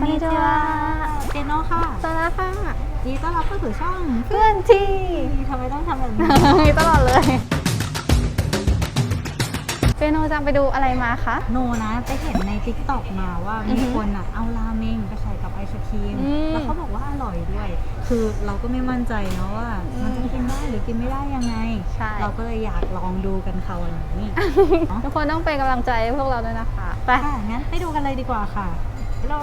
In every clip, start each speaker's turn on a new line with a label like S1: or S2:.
S1: นนี้จ้าเจโน่ค่ะ
S2: สอนนี้ค่ะ
S1: ดีต้อนรับเข้าสู่ช่อง
S2: เพื่อนที่
S1: ทำไมต้องทำแบบนี้
S2: ตลอดเลยเปโนจังไปดูอะไรมาคะ
S1: โนนะไปเห็นในทิกตอกมาว่ามีคนอะเอาราเมงไปใส่กับไอศครีม แล้วเขาบอกว่าอร่อยด้วย คือเราก็ไม่มั่นใจเนาะว่า มันกินได้หรือกินไม่ได้ยังไง เราก็เลยอยากลองดูกันค่ะวันนี้
S2: ทุกคนต้องเป็นกำลังใจพวกเราด้วยนะคะ ไป
S1: งั้นไปดูกันเลยดีกว่าค่ะ เล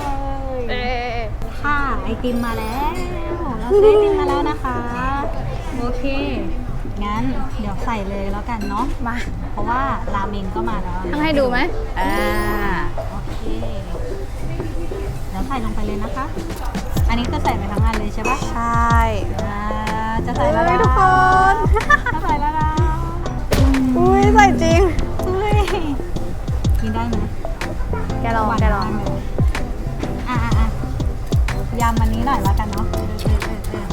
S1: ย
S2: เอ๊ะ
S1: ค่ะไอติมมาแล้ว เราซื้อไอติมมาแล้วนะคะ โอเค งั้นเดี๋ยวใส่เลยแล้วกันเนาะ
S2: มา
S1: เพราะว่าราเมงก็มาแล้ว
S2: ต้องให้ดูไหมอ่า
S1: โอเค เดี๋ยวใส่ลงไปเลยนะคะ อันนี้ก็ใส่ไปทั้งอันเลยใช่ปะ
S2: ใช่
S1: อ่าจะใส่แล้ว
S2: เฮ้ย
S1: นะ
S2: ทุกคน
S1: จะใส่แล้วนะ
S2: อุ้ยใส่จริง
S1: เฮ้ยกินได้ไหม
S2: แกลอง
S1: หวาน
S2: แกลอง
S1: มากเลย อะอะอะยำอันนี้หน่อยแล้วกันเนาะเออเออเออเออ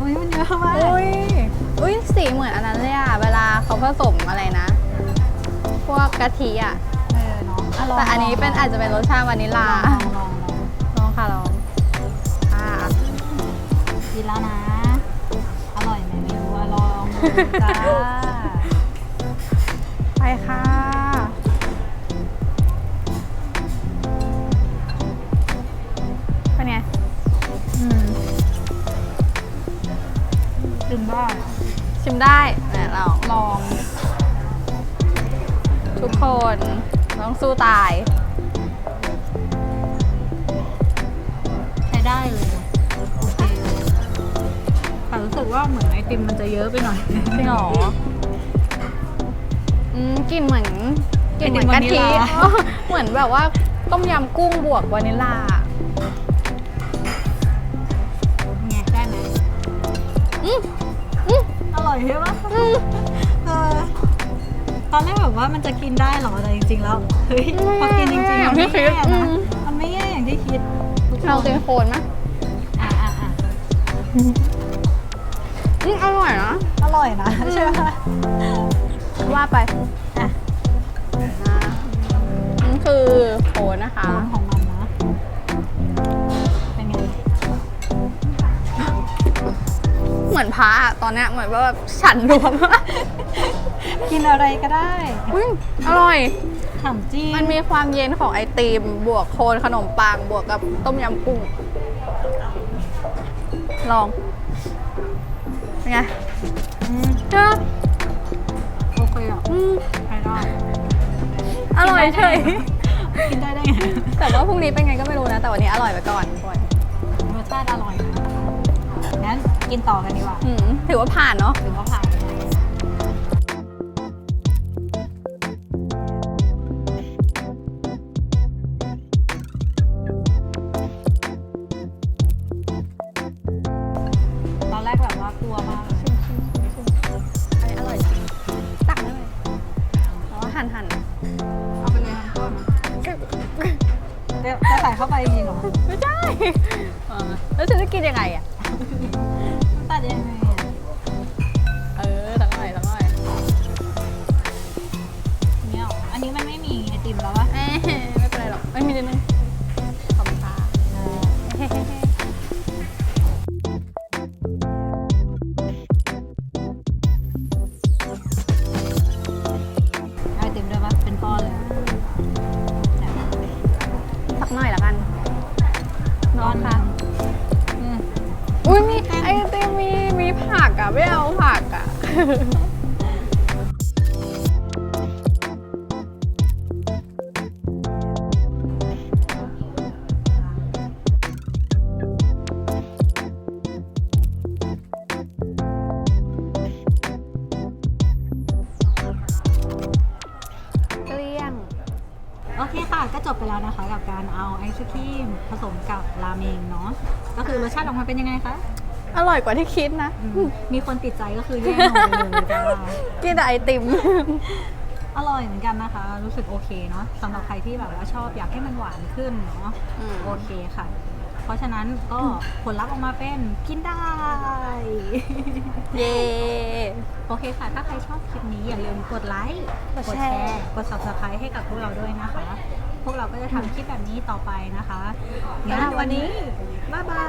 S1: อุ้ยมันเยอะมาก
S2: อุ้ยอุ้ยสีเหมือนอันนั้นเลยอะ เวลาเขาผสมอะไรนะ พวกกะทิอะ
S1: เออเนาะะลง
S2: แต่อันนี้เป็น
S1: ลง
S2: อาจจะเป็นรสชาติวานิลลา
S1: ลองลองลอง
S2: ลองค่ะลองอ่า
S1: กินแล้วนะ อร่อยไหมไม่รู้อะลองดูจ้า
S2: ได้ชิมได้ไหนลอง
S1: ลอง
S2: ทุกคนต้องสู้ตาย
S1: ใช้ได้เลยโอเคแต่รู้สึกว่าเหมือนไอติมมันจะเยอะไปหน่อย
S2: จริงเหรออืมกลิ่นเหมือนกลิ่นเหมือน
S1: ไอติม
S2: กะ
S1: วานิล
S2: ทิ
S1: ลา
S2: เหมือนแบบว่าต้มยำกุ้งบวกวานิลลา
S1: ไงได้ไหม
S2: อืมอืม
S1: อร่อยใช่ปะ
S2: อืม
S1: เออตอนแรกแบบว่ามันจะกินได้เหรอแต่จริง ๆ แล้วเฮ้ยพอกินจริงๆมันไม่แย่นะมันไม่แย่อย่างที่คิดทุกคน
S2: เรากินโคนไหม
S1: อะอะอะ
S2: อืมอร่อยนะ
S1: อร่อยนะใช่ไหม
S2: ว่าไป
S1: อะ
S2: อ่านี่คือโคนนะคะ เหมือนพระอะตอนเนี้ยเหมือนว่าแบบฉันรวม
S1: กินอะไรก็ได้
S2: อุ๊ยอร่อย
S1: ถามจริง
S2: มันมีความเย็นของไอติม บวกโคนขนมปัง บวกกับต้มยำกุ้ง ลอง เป็นไง
S1: อืม
S2: เจ้า
S1: โอเคอะ
S2: อืม
S1: ใช้ได้
S2: อร่อยเฉย
S1: กินได้ได้ไง
S2: แต่ว่าพรุ่งนี้เป็นไงก็ไม่รู้นะ แต่วันนี้อร่อยไปก่อนทุกคน
S1: รสชาติอร่อยนะงั้น กินต่อกันดีกว่า
S2: อืมถือว่าผ่านเนาะ
S1: ถือว่าผ่านตอนแรกแบบว่ากลัวมากเลย
S2: อันนี้อร่อยจริงตักได้ไหมแต่ว่าหั่นหั่น
S1: เอาไปเลยทั้งต้นจะจะใส่เข้าไปจริงเหรอ
S2: ไม่ใช่เออแล้วฉันจะกินยังไงอะ
S1: ตัดยังไงอะ
S2: เออตักหน่อยตักหน่อย
S1: เนี่ยเหรออันนี้มันไม่มีไอติมแล้ววะ
S2: เอ้ยไม่เป็นไรหรอกไม่มีนิดนึงขอบคุณค่ะเฮ้ๆ
S1: ไอติมด้วยปะเป็นก้อนเลยแต่
S2: ๆสักหน่อยละกันนอนค่ะ
S1: อืม
S2: อุ้ยมีไอติมมีมีผัก อะ ไม่เอาผักอะ เกลี้ยง
S1: โอเคค่ะ ก็จบไปแล้วนะคะ กับการเอาไอศครีมผสมกับราเมงเนาะ ก็คือรสชาติออกมาเป็นยังไงคะ
S2: อร่อยกว่าที่คิดนะ
S1: อืมมีคนติดใจก็คือแย่งเอาไปเลยจ้า
S2: กินแต่ไอติม
S1: อร่อยเหมือนกันนะคะ รู้สึกโอเคเนาะสำหรับใครที่แบบว่าชอบอยากให้มันหวานขึ้นเนาะ
S2: อืม
S1: โอเคค่ะ เพราะฉะนั้นก็ผลลัพธ์ออกมาเป็นกินได้
S2: เย้
S1: โอเคค่ะ ถ้าใครชอบคลิปนี้อย่าลืมกดไลค์
S2: กดแชร์
S1: กด subscribe ให้กับพวกเราด้วยนะคะ พวกเราก็จะทำคลิปแบบนี้ต่อไปนะคะงั้นวันนี้ บ๊ายบาย